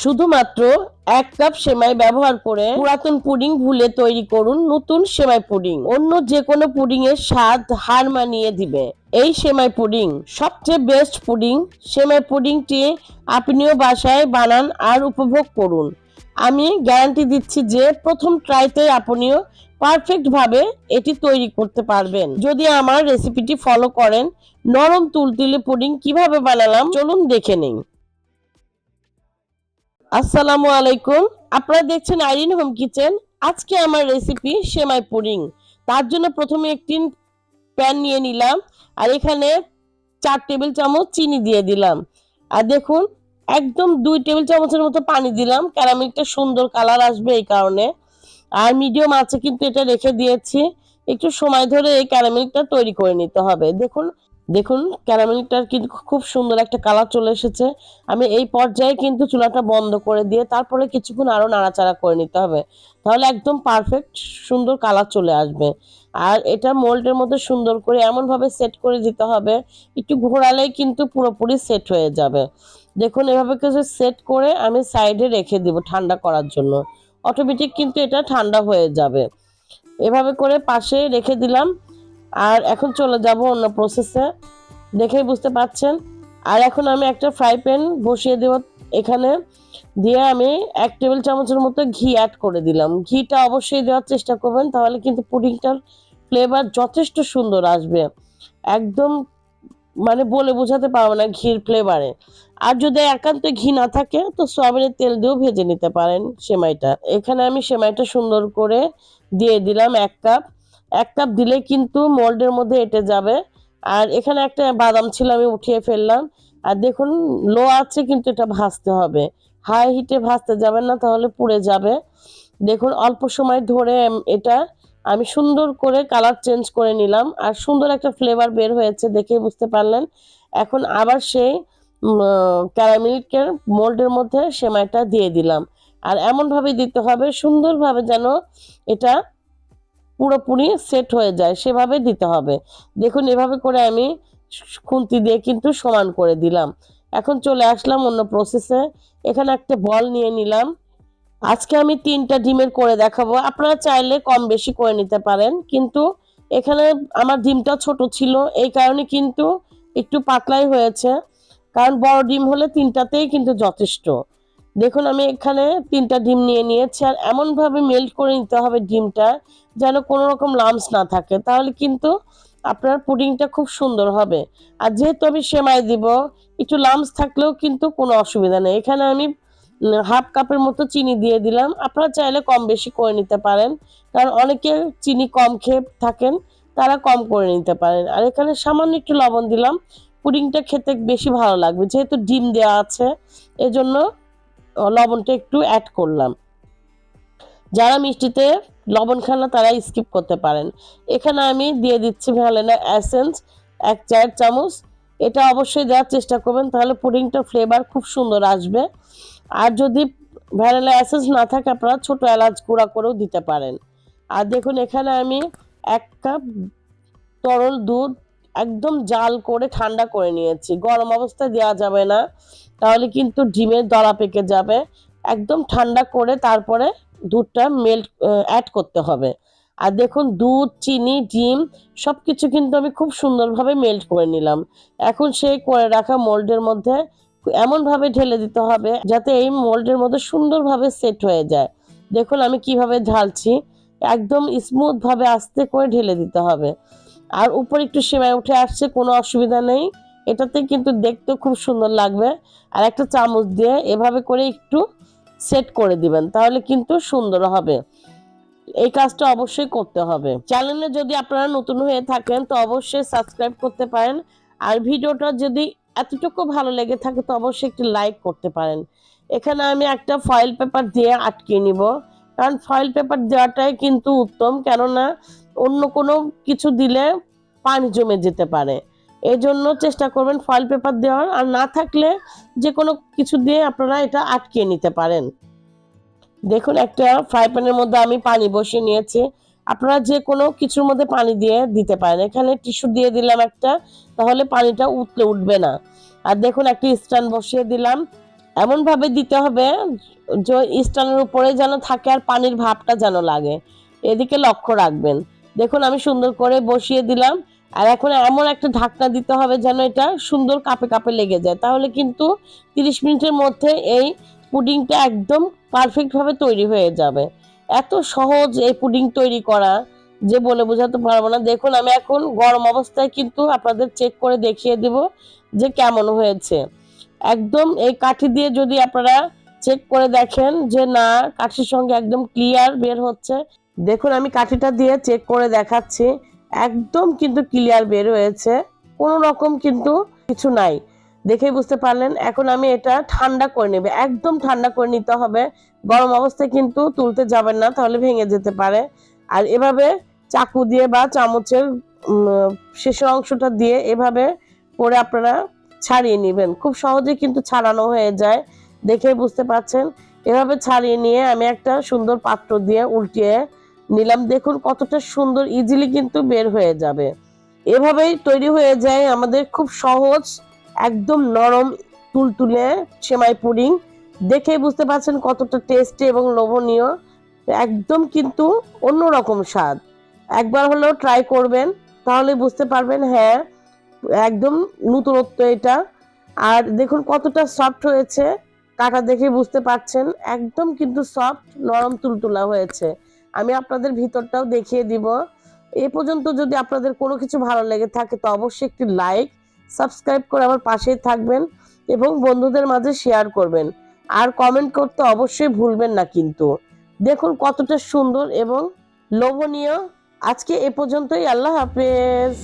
শুধুমাত্র এক কাপ সেমাই ব্যবহার করে পুরাতন পুডিং ভুলে তৈরি করুন নতুন সেমাই পুডিং। অন্য যে কোনো পুডিং এর স্বাদ, হার মানিয়ে দিবে। এই সেমাই পুডিং সবচেয়ে বেস্ট পুডিং। সেমাই পুডিংটি আপনিও বাসায় বানান আর উপভোগ করুন। আমি গ্যারান্টি দিচ্ছি যে প্রথম ট্রাইতে আপনিও পারফেক্ট ভাবে এটি তৈরি করতে পারবেন। যদি আমার রেসিপিটি ফলো করেন, নরম তুলতুলে পুডিং কীভাবে বানালাম চলুন দেখে নিন আসসালামু আলাইকুম। আপনারা দেখছেন আইরিন হোম কিচেন। আজকে আমার রেসিপি সেমাই পুডিং। তার জন্য প্রথমে একটি প্যান নিয়ে নিলাম আর এখানে চার টেবিল চামচ চিনি দিয়ে দিলাম। আর দেখুন, একদম দুই টেবিল চামচের মতো পানি দিলাম। ক্যারামেলটা সুন্দর কালার আসবে এই কারণে। আর মিডিয়াম আছে কিন্তু এটা রেখে দিয়েছি। একটু সময় ধরে এই ক্যারামেলটা তৈরি করে নিতে হবে। দেখুন দেখুন, ক্যারামেলটার কিন্তু খুব সুন্দর একটা কালার চলে এসেছে। আমি এই পর্যায়ে কিন্তু চুলাটা বন্ধ করে দিয়ে তারপরে কিছুক্ষণ আরও নাড়াচাড়া করে নিতে হবে। তাহলে একদম পারফেক্ট সুন্দর কালার চলে আসবে। আর এটা মোল্ডের মধ্যে সুন্দর করে এমনভাবে সেট করে দিতে হবে, একটু ঘোরালেই কিন্তু পুরোপুরি সেট হয়ে যাবে। দেখুন, এভাবে কিছু সেট করে আমি সাইডে রেখে দিব ঠান্ডা করার জন্য। অটোমেটিক কিন্তু এটা ঠান্ডা হয়ে যাবে। এভাবে করে পাশে রেখে দিলাম। আর এখন চলে যাব অন্য প্রসেসে দেখেই বুঝতে পাচ্ছেন। আর এখন আমি একটা ফ্রাই প্যান বসিয়ে দেব এখানে। দিয়ে আমি এক টেবিল চামচের মতো ঘি অ্যাড করে দিলাম। ঘিটা অবশ্যই দেওয়ার চেষ্টা করবেন, তাহলে কিন্তু পুডিংটার ফ্লেভার যথেষ্ট সুন্দর আসবে। একদম মানে বলে বোঝাতে পারব না ঘির ফ্লেভারে আর যদি একান্ত ঘি না থাকে, তো সয়াবিনের তেল দিয়েও ভেজে নিতে পারেন সেমাইটা। এখানে আমি সেমাইটা সুন্দর করে দিয়ে দিলাম এক কাপ এক কাপ দিলে কিন্তু মোল্ডের মধ্যে এঁটে যাবে। আর এখানে একটা বাদাম ছিল, আমি উঠিয়ে ফেললাম। আর দেখুন, লো আছে কিন্তু এটা ভাজতে হবে। হাই হিটে ভাজতে যাবেন না, তাহলে পুড়ে যাবে। দেখুন, অল্প সময় ধরে এটা আমি সুন্দর করে কালার চেঞ্জ করে নিলাম। আর সুন্দর একটা ফ্লেভার বের হয়েছে দেখে বুঝতে পারলেন। এখন আবার সেই ক্যারামেলকের মোল্ডের মধ্যে সেমাইটা দিয়ে দিলাম। আর এমনভাবে দিতে হবে, সুন্দরভাবে যেন এটা পুরোপুরি সেট হয়ে যায়, সেভাবে দিতে হবে। দেখুন, এভাবে করে আমি খুন্তি দিয়ে কিন্তু সমান করে দিলাম। এখন চলে আসলাম অন্য প্রসেসে এখানে একটা বল নিয়ে নিলাম। আজকে আমি তিনটা ডিমের করে দেখাবো। আপনারা চাইলে কম বেশি করে নিতে পারেন, কিন্তু এখানে আমার ডিমটা ছোট ছিল, এই কারণে কিন্তু একটু পাতলাই হয়েছে। কারণ বড় ডিম হলে তিনটাতেই কিন্তু যথেষ্ট। দেখুন, আমি এখানে তিনটা ডিম নিয়ে নিয়েছি আর এমনভাবে মেল্ট করে নিতে হবে ডিমটা যেন কোনো রকম লামস না থাকে। তাহলে কিন্তু আপনার পুডিংটা খুব সুন্দর হবে। আর যেহেতু আমি সেমাই দিব, একটু লামস থাকলেও কিন্তু কোনো অসুবিধা নেই। এখানে আমি হাফ কাপের মতো চিনি দিয়ে দিলাম। আপনারা চাইলে কম বেশি করে নিতে পারেন, কারণ অনেকে চিনি কম খেয়ে থাকেন, তারা কম করে নিতে পারেন। আর এখানে সামান্য একটু লবণ দিলাম। পুডিংটা খেতে বেশি ভালো লাগবে, যেহেতু ডিম দেওয়া আছে, এজন্য লবণটা একটু অ্যাড করলাম। যারা মিষ্টিতে লবণ খান না তারা স্কিপ করতে পারেন। এখানে আমি দিয়ে দিচ্ছি ভ্যালেনা অ্যাসেন্স এক চার চামচ। এটা অবশ্যই দেওয়ার চেষ্টা করবেন, তাহলে পুডিংটা ফ্লেভার খুব সুন্দর আসবে। আর যদি ভ্যানিলা অ্যাসেন্স না থাকে, আপনারা ছোটো এলাচ গুঁড়া করেও দিতে পারেন। আর দেখুন, এখানে আমি এক কাপ তরল দুধ একদম জাল করে ঠান্ডা করে নিয়েছি। গরম অবস্থায় দেওয়া যাবে না। তাহলে কিন্তু ডিমের দলা পেকে যাবে। একদম ঠান্ডা করে তারপরে দুধটা মেল্ট অ্যাড করতে হবে। আর দেখুন, দুধ, চিনি, ডিম সব কিছু কিন্তু আমি খুব সুন্দরভাবে মেল্ট করে নিলাম। এখন সেই করে রাখা মোল্ডের মধ্যে এমনভাবে ঢেলে দিতে হবে যাতে এই মোল্ডের মধ্যে সুন্দরভাবে সেট হয়ে যায়। দেখুন, আমি কীভাবে ঢালছি। একদম স্মুথভাবে আস্তে করে ঢেলে দিতে হবে। আর উপরে একটু সেমাই উঠে আসছে, কোনো অসুবিধা নেই। এটাতে কিন্তু দেখতে খুব সুন্দর লাগবে। আর একটা চামচ দিয়ে এভাবে করে একটু সেট করে দিবেন, তাহলে কিন্তু সুন্দর হবে। এই কাজটা অবশ্যই করতে হবে। চ্যানেলে যদি আপনারা নতুন হয়ে থাকেন, তো অবশ্যই সাবস্ক্রাইব করতে পারেন। আর ভিডিওটা যদি এতটুকু ভালো লেগে থাকে, তো অবশ্যই একটি লাইক করতে পারেন। এখানে আমি একটা ফয়েল পেপার দিয়ে আটকে নিব। কারণ ফয়েল পেপার দেওয়াটাই কিন্তু উত্তম, কেননা অন্য কোনো কিছু দিলে পানি জমে যেতে পারে। এই জন্য চেষ্টা করবেন ফয়েল পেপার দেওয়ার। আর না থাকলে যে কোনো কিছু দিয়ে আপনারা এটা আটকিয়ে নিতে পারেন। দেখুন, একটা ফ্রাই প্যানের মধ্যে আমি পানি বসিয়ে নিয়েছি। আপনারা যে কোনো কিছুর মধ্যে পানি দিয়ে দিতে পারেন। এখানে টিস্যু দিয়ে দিলাম একটা, তাহলে পানিটা উতলে উঠবে না। আর দেখুন, একটি স্ট্যান্ড বসিয়ে দিলাম। এমনভাবে দিতে হবে যে স্টানের উপরে যেন থাকে আর পানির ভাবটা যেন লাগে। এদিকে লক্ষ্য রাখবেন। দেখুন, আমি সুন্দর করে বসিয়ে দিলাম। আর এখন এমন একটা ঢাকনা দিতে হবে যেন এটা সুন্দর কাপে কাপে লেগে যায়। তাহলে কিন্তু তিরিশ মিনিটের মধ্যে এই পুডিংটা একদম পারফেক্টভাবে তৈরি হয়ে যাবে। এত সহজ এই পুডিং তৈরি করা যে বলে বোঝাতে পারব না। দেখুন, আমি এখন গরম অবস্থায় কিন্তু আপনাদের চেক করে দেখিয়ে দেব যে কেমন হয়েছে। একদম এই কাঠি দিয়ে যদি আপনারা চেক করে দেখেন যে না, কাঠির সঙ্গে একদম ক্লিয়ার বের হচ্ছে। দেখুন, আমি কাঠিটা দিয়ে চেক করে দেখাচ্ছি। একদম কিন্তু ক্লিয়ার বের হয়েছে। কোনো রকম কিন্তু কিছু নাই। দেখেই বুঝতে পারলেন, এখন আমি এটা ঠান্ডা করে নেবে। একদম ঠান্ডা করে নিতে হবে। গরম অবস্থায় কিন্তু তুলতে যাবেন না, তাহলে ভেঙে যেতে পারে। আর এভাবে চাকু দিয়ে বা চামচের শেষের অংশটা দিয়ে এভাবে করে আপনারা ছাড়িয়ে নেবেন। খুব সহজে কিন্তু ছাড়ানো হয়ে যায়। দেখে বুঝতে পারছেন। এভাবে ছাড়িয়ে নিয়ে আমি একটা সুন্দর পাত্র দিয়ে উল্টিয়ে নিলাম, দেখুন কতটা সুন্দর ইজিলি কিন্তু বের হয়ে যাবে। এভাবেই তৈরি হয়ে যায় আমাদের খুব সহজ, একদম নরম তুলতুলে সেমাই পুডিং। দেখেই বুঝতে পারছেন কতটা টেস্টি এবং লোভনীয়, একদম কিন্তু অন্যরকম স্বাদ। একবার হলেও ট্রাই করবেন, তাহলে বুঝতে পারবেন হ্যাঁ একদম নতুনত্ব এটা। আর দেখুন কতটা সফট হয়েছে, কাটা দেখে বুঝতে পারছেন, একদম কিন্তু সফট নরম, তুলতুলা হয়েছে। আমি আপনাদের ভিতরটাও দেখিয়ে দিব। এ পর্যন্ত যদি আপনাদের কোনো কিছু ভালো লেগে থাকে, তো অবশ্যই একটি লাইক, সাবস্ক্রাইব করে আমার পাশেই থাকবেন এবং বন্ধুদের মাঝে শেয়ার করবেন। আর কমেন্ট করতে অবশ্যই ভুলবেন না কিন্তু। দেখুন কতটা সুন্দর এবং লোভনীয়। আজকে এ পর্যন্তই। আল্লাহ হাফেজ।